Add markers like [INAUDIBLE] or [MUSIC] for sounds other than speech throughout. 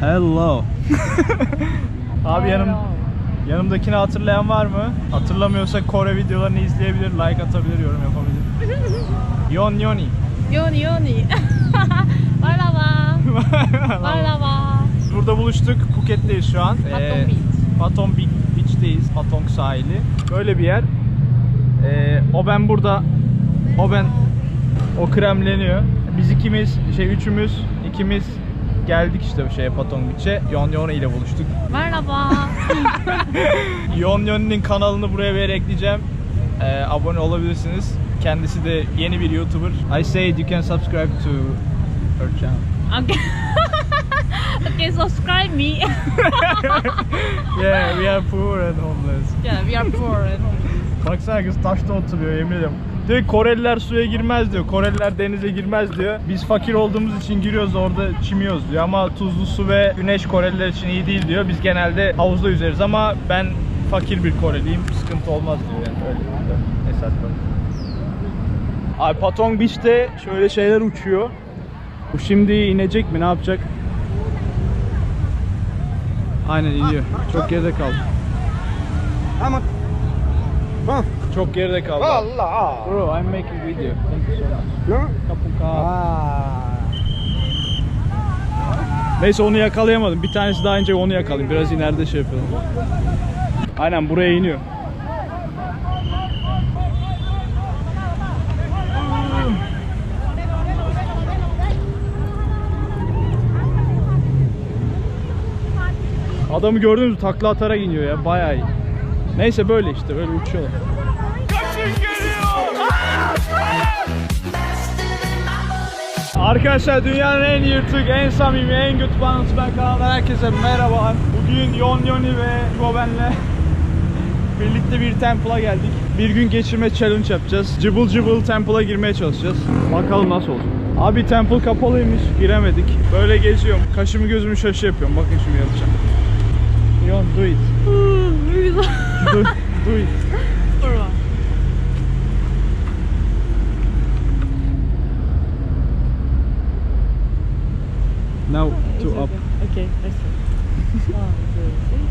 Hello. [LAUGHS] Abi yanım yanımdakini hatırlayan var mı? Hatırlamıyorsa Kore videolarını izleyebilir, like atabilir, yorum yapabilir. [LAUGHS] Yon Yoni. Yoni [LAUGHS] Yoni. Merhaba. Merhaba. Burada buluştuk. Phuket'teyiz şu an. Patong Ee, Beach. Patong Beach- Beach'teyiz. Patong sahili. Böyle bir yer. Ee, o ben burada. O ben. O kremleniyor. Biz ikimiz, şey üçümüz, ikimiz geldik işte bu şeye Patong Beach'e. Yon Yoni ile buluştuk. Merhaba. [LAUGHS] Yon Yoni'nin kanalını buraya bir ekleyeceğim. Ee, abone olabilirsiniz. Kendisi de yeni bir YouTuber. I said you can subscribe to her channel. Okay. [LAUGHS] okay, subscribe me. [LAUGHS] Yeah, we are poor and homeless. yeah, we are poor and homeless. Baksana kız taşta oturuyor yemin ederim. Diyor Koreliler suya girmez diyor. Koreliler denize girmez diyor. Biz fakir olduğumuz için giriyoruz orada çimiyoruz diyor. Ama tuzlu su ve güneş Koreliler için iyi değil diyor. Biz genelde havuzda yüzeriz ama ben fakir bir Koreliyim. Sıkıntı olmaz diyor yani öyle. Esat Abi Patong Beach'te şöyle şeyler uçuyor. Bu şimdi inecek mi ne yapacak? Aynen iniyor. Çok geride kaldı. Ama Hah. Çok geride kaldı. Allah. Bro, I'm making video. Thank you so much. Ne? Neyse onu yakalayamadım. Bir tanesi daha ince onu yakalayayım. Biraz ileride şey yapalım. Aynen buraya iniyor. Adamı gördünüz mü? Takla atarak iniyor ya. Bayağı iyi. Neyse böyle işte. Böyle uçuyorlar. Arkadaşlar dünyanın en yırtık, en samimi, en kötü banısı ben kanaldan herkese merhaba. Bugün Yon Yoni ve Goben'le [LAUGHS] birlikte bir temple'a geldik. Bir gün geçirme challenge yapacağız. Cıbıl cıbıl temple'a girmeye çalışacağız. Bakalım nasıl olacak. Abi temple kapalıymış, giremedik. Böyle geziyorum. Kaşımı gözümü şaşı yapıyorum. Bakın şimdi yapacağım. Yon do it. Do, do it. Now to up. Okay, I see. One, two, three.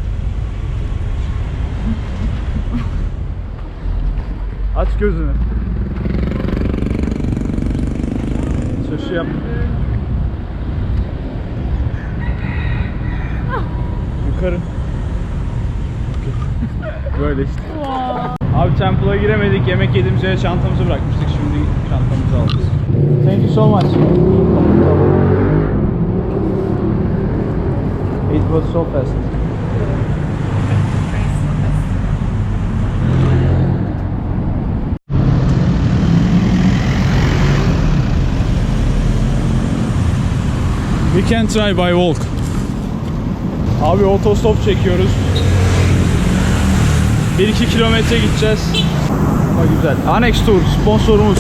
Aç gözünü. Şaşı yap. Yukarı. Böyle işte. Abi temple'a giremedik. Yemek yediğimiz yere çantamızı bırakmıştık. Şimdi çantamızı alacağız. Thank you so much. It so fast. We can try by walk. Abi otostop çekiyoruz. 1-2 kilometre gideceğiz. Ama güzel. Annex Tour sponsorumuz.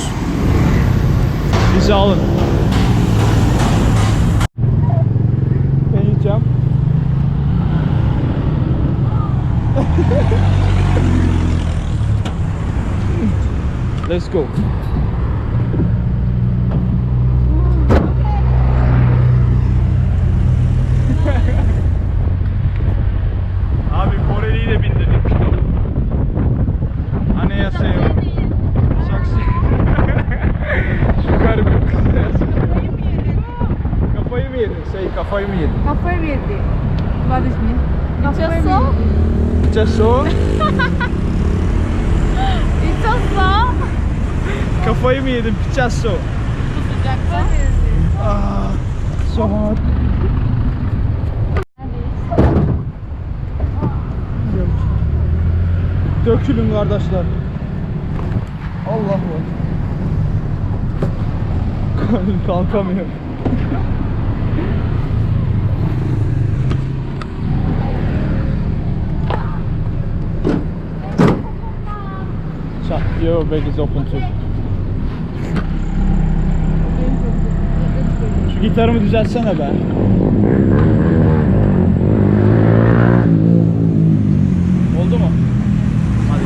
Bizi alın. Can you jump? Let's go. [LAUGHS] Abi Koreli'yi de bindirdik. Hani yasaya. Saksı. Süper bir kız. Kafayı mı yedin? Şey kafayı mı yedin? Kafayı verdi. What is mean? Kafayı so? verdi. Just so. [LAUGHS] It's so slow. Kafayı mı yedin Picasso? Ah, so hot. Dökülün kardeşler. Allah Allah. [LAUGHS] Kalkamıyor. Sa- Your bag is open too. Şu gitarımı düzeltsene be. Oldu mu? Hadi.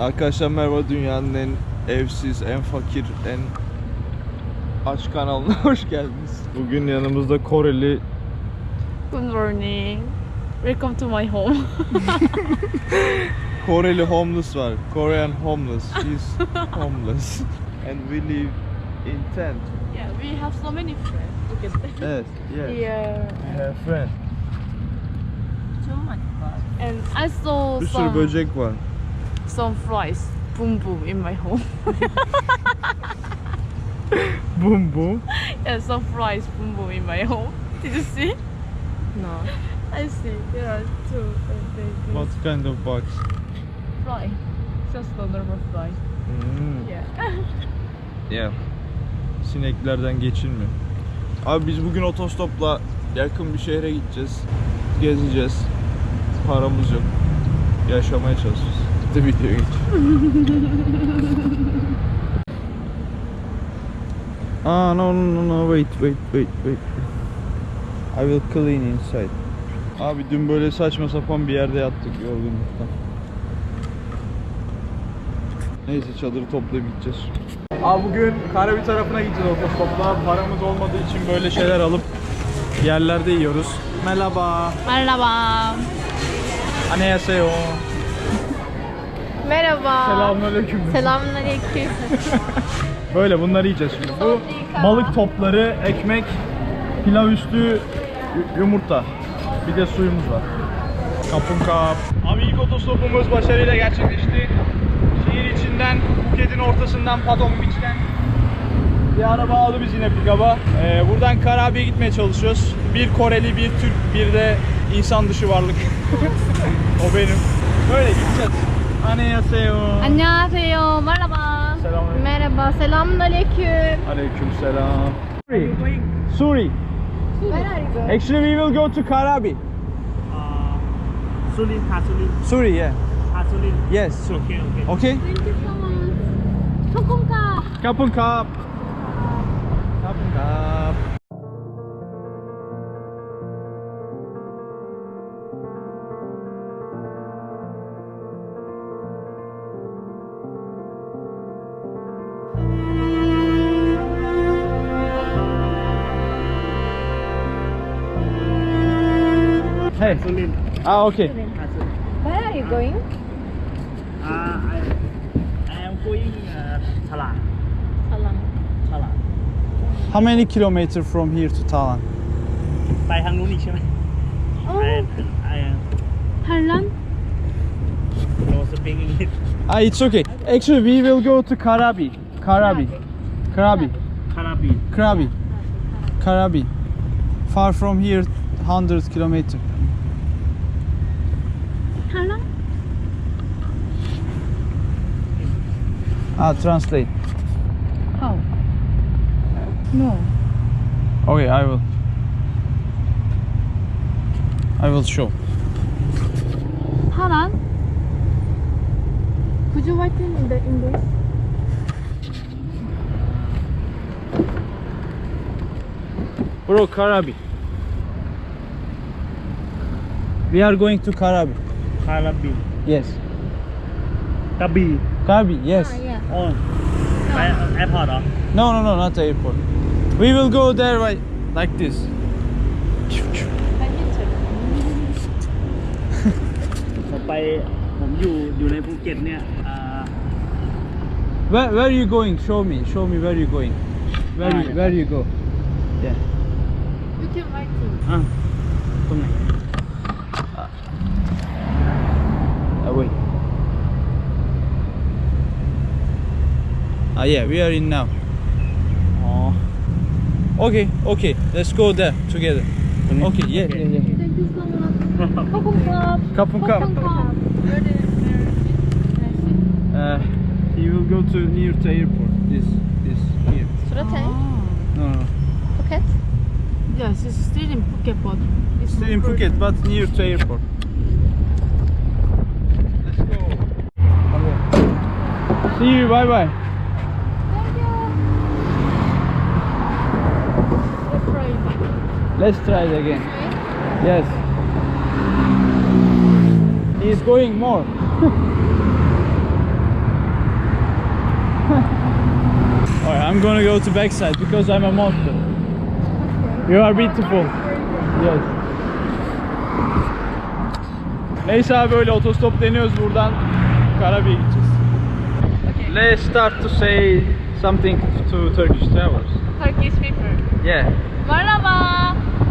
Arkadaşlar merhaba dünyanın en evsiz, en fakir, en aç kanalına [LAUGHS] hoş geldiniz. Bugün yanımızda Koreli Good morning. Welcome to my home. [LAUGHS] Koreli homeless var. Korean homeless. She's [LAUGHS] homeless. And we live in tent. yeah, we have so many friends. Look at that. Evet. Yes. Yeah. We have friend. Too much fun. And I saw Bir sürü some, böcek var. some flies. Boom boom in my home. [LAUGHS] Bum bum. [LAUGHS] yeah, some flies boom boom in my home. Did you see? No. I see. There are two. Uh, they What kind of bugs? fly. Just a normal fly. Hmm. Yeah. [LAUGHS] Yeah. Sineklerden geçilmiyor. Abi biz bugün otostopla yakın bir şehre gideceğiz. Gezeceğiz. Paramız yok. Yaşamaya çalışacağız. Hadi [LAUGHS] videoya geç. No no no no wait wait wait wait. I will clean inside. Abi dün böyle saçma sapan bir yerde yattık yorgunluktan. Neyse çadırı toplayıp gideceğiz. Abi bugün Karabi tarafına gideceğiz otostopla. Paramız olmadığı için böyle şeyler alıp yerlerde yiyoruz. Merhaba. Merhaba. Annyeonghaseyo. Merhaba. Selamünaleyküm. Selamünaleyküm. [LAUGHS] Böyle bunları yiyeceğiz şimdi. Bu balık topları, ekmek, pilav üstü, yu- yumurta. Bir de suyumuz var. Kapun kap. Abi ilk otostopumuz başarıyla gerçekleşti. Şehir içinden, Phuket'in ortasından, Patong Beach'ten bir araba aldı biz yine pikaba. Ee, buradan Karabi'ye gitmeye çalışıyoruz. Bir Koreli, bir Türk, bir de insan dışı varlık. [LAUGHS] o benim. Böyle gideceğiz. Annyeonghaseyo. Annyeonghaseyo. Merhaba. Selamünaleyküm. Merhaba. Selamünaleyküm. Aleykümselam. Suri. Suri. Where are you going? Actually, we will go to Karabi. Uh, Suri, Hasuri. Suri, yeah. Yes. Sur. Okay, okay. Okay. Thank you so much. Kapın kap. Kapın kap. Hey. Hasulin. Ah, okay. Hasulin. Where are you going? Uh, I, I am going uh, Talan. Salam. Talan. How many kilometers from here to Talan? ไปทางนู้นอีกใช่ไหม I, I Thailand? no speak English. Ah, it's okay. Actually, we will go to Karabi. Karabi. Karabi. Karabi. Krabi. Karabi. Far from here, 100 kilometer. Ah, translate. How? No. Okay, I will. I will show. Hanan, could you write in the English? Bro, Karabi. We are going to Karabi. Karabi. Yes. Kabi. Kabi, yes. Ah, yeah. No. airport, huh? No, no, no, not the airport. We will go there right like this. [LAUGHS] where, where are you going? Show me. Show me where you're going. Where, you, where you go? Yeah. You can write it. Ah. Come here. Ah. wait. uh, yeah we are in now oh okay okay let's go there together okay yeah okay. yeah yeah Kapung Kap. Uh, he will go to near the airport. This, this here. Suratay? Oh. No, no. Phuket? Yes, it's still in Phuket, but it's still in Phuket, but near the airport. Let's go. Oh, okay. See you. Bye bye. Let's try it again. Yes. He is going more. [LAUGHS] I'm gonna go to backside because I'm a monster. You are beautiful. Yes. Neyse abi böyle otostop deniyoruz buradan Karabi'ye gideceğiz. Let's start to say something to Turkish travelers. Turkish people. Yeah. Merhaba.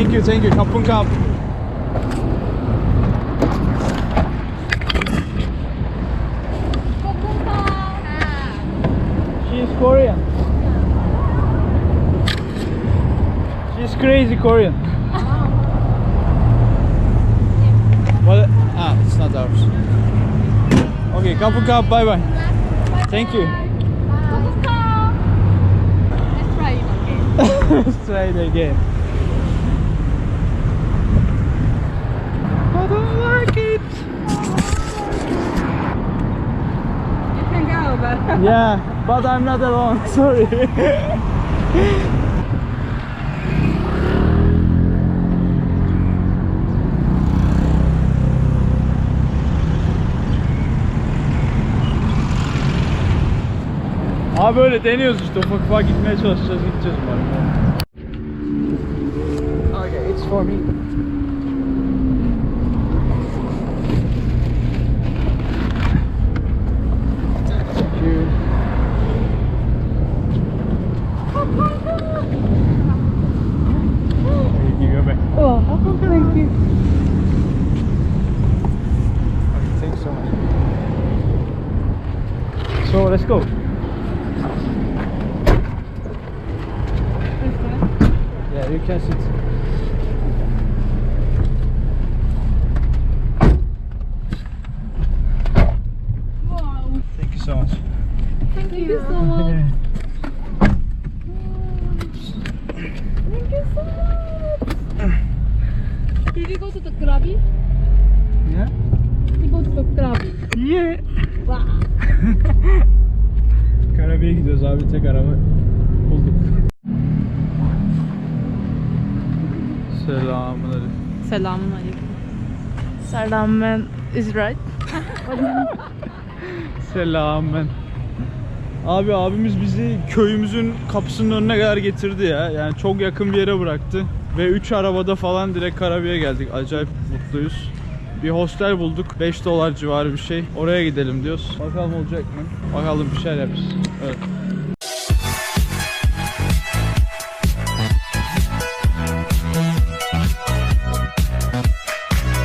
Thank you, thank you. Kapun kap. She's Korean. She's crazy Korean. What? Ah, it's not ours. Okay, kapun kap. Bye bye. Thank you. Let's try it again. [LAUGHS] Let's try it again. Don't like it. You can go, but Yeah, but I'm not alone. [LAUGHS] Sorry. Abi böyle deniyoruz işte ufak ufak gitmeye çalışacağız gideceğiz umarım. Okay, it's for me. Oh, thank you. Thanks so much. So let's go. Yeah, you can sit. Krabi? Yeah? Go to the Krabi. Yeah. Wow. [LAUGHS] Karabiye gidiyoruz abi tek araba bulduk. Selamun aleyküm. Selamun is right. Selamen. Abi abimiz bizi köyümüzün kapısının önüne kadar getirdi ya. Yani çok yakın bir yere bıraktı. Ve 3 arabada falan direkt Karabiye geldik. Acayip mutluyuz. Bir hostel bulduk. 5 dolar civarı bir şey. Oraya gidelim diyoruz. Bakalım olacak mı? Bakalım bir şeyler yapacağız. Evet.